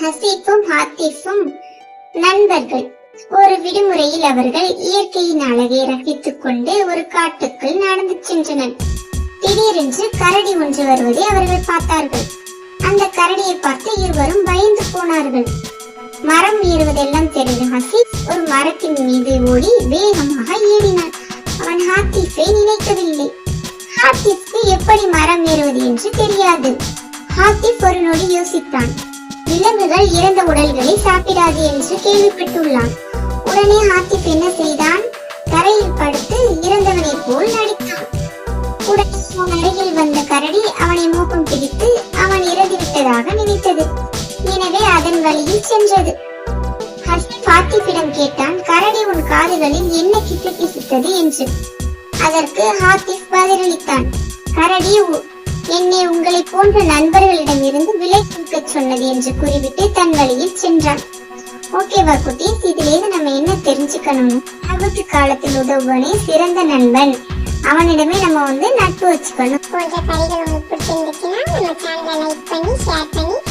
ஹசீஃபும் ஹாத்திஃபும் நண்பர்கள். ஒரு விடுமுறையில் அவர்கள் இயற்கையின் அழகை ரசித்துக் கொண்டு ஒரு காட்டுக்குள் நடந்து சென்றனர். திடீரென்று கரடி ஒன்று வருவதை அவர்கள் பார்த்தார்கள். அந்த கரடியை பார்த்து இருவரும் பயந்து போனார்கள். மரம் ஏறுவதெல்லாம் தெரிந்த ஹசீப் ஒரு மரத்தின் மீது ஓடி வேகமாக ஏறினான். அவன் ஹாத்திஃபை நினைக்கவில்லை. ஹாத்திஃப்க்கு எப்படி மரம் ஏறுவது என்று தெரியாது. ஹாத்திஃப் ஒரு நொடி யோசித்தான். விலங்குகள் இறந்த உடல்களை சாப்பிடாது என்று கேள்விப்பட்டுள்ளான். உடனே ஹாத்திஃப் என்ன செய்தான்? தரையில் படுத்து இறந்தவனை போல் நடித்தான். உடனே அவன் அருகில் வந்த கரடி அவனை மூக்கம் பிடித்து அவன் இறந்து விட்டதாக நினைத்தது. எனவே அதன் வழியில் சென்றது. ஹாத்திப்பிடம் கேட்டான் கரடி உன் காதுகளில் என்ன கிசு கிசுத்தது? என்று. அதற்கு ஹாத்திஃப் பதிலளித்தான் கரடி உ- என்னை உங்களை போன்ற நண்பர்களிடமிருந்து விலை கொடுக்கச் சொன்னது என்று கூறிவிட்டு தன் வழியில் சென்றான். ஓகேவா குட்டீஸ் இதிலிருந்து நம்ம என்ன தெரிஞ்சுக்கணும்? ஆபத்து காலத்தில் உதவுவனே சிறந்த நண்பன். அவனிடமே நம்ம வந்து நட்பு வச்சுக்கணும். போன்ற கதைகள் உங்களுக்கு பிடிச்சிருந்துச்சுன்னா நம்ம சேனலை லைக் பண்ணி ஷேர் பண்ணி